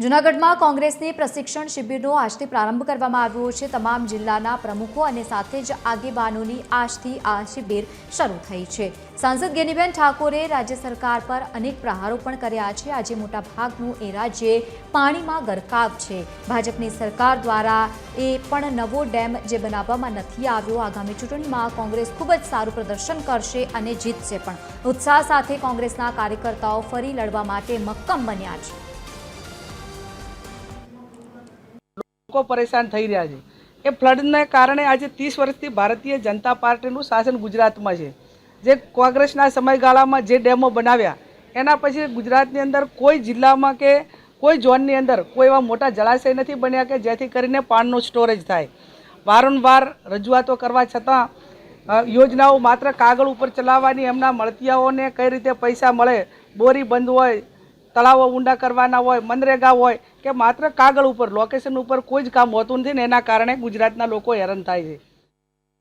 જૂનાગઢમાં કોંગ્રેસની પ્રશિક્ષણ શિબિરનો આજથી પ્રારંભ કરવામાં આવ્યો છે. તમામ જિલ્લાના પ્રમુખો અને સાથે જ આગેવાનોની આજથી આ શિબિર શરૂ થઈ છે. સાંસદ ગેનીબેન ઠાકોરે રાજ્ય સરકાર પર અનેક પ્રહારો પણ કર્યા છે. આજે મોટા ભાગનું એ રાજ્ય પાણીમાં ગરકાવ છે. ભાજપની સરકાર દ્વારા એ પણ નવો ડેમ જે બનાવવામાં નથી આવ્યો, આગામી ચૂંટણીમાં કોંગ્રેસ ખૂબ જ સારું પ્રદર્શન કરશે અને જીતશે પણ. ઉત્સાહ સાથે કોંગ્રેસના કાર્યકર્તાઓ ફરી લડવા માટે મક્કમ બન્યા છે. લોકો પરેશાન થઈ રહ્યા છે. એ ફ્લડને કારણે આજે ત્રીસ વર્ષથી ભારતીય જનતા પાર્ટીનું શાસન ગુજરાતમાં છે. જે કોંગ્રેસના સમયગાળામાં જે ડેમો બનાવ્યા, એના પછી ગુજરાતની અંદર કોઈ જિલ્લામાં કે કોઈ ઝોનની અંદર કોઈ એવા મોટા જળાશય નથી બન્યા કે જેથી કરીને પાણનું સ્ટોરેજ થાય. વારંવાર રજૂઆતો કરવા છતાં યોજનાઓ માત્ર કાગળ ઉપર ચલાવવાની એમના મળતિયાઓને કઈ રીતે પૈસા મળે, બોરી બંધ હોય તળાવો ઊંડા કરવાના હોય, મનરેગા હોય, કે માત્ર કાગળ ઉપર લોકેશન ઉપર કોઈ જ કામ હોતું નથી ને એના કારણે ગુજરાતના લોકો હેરાન થાય છે.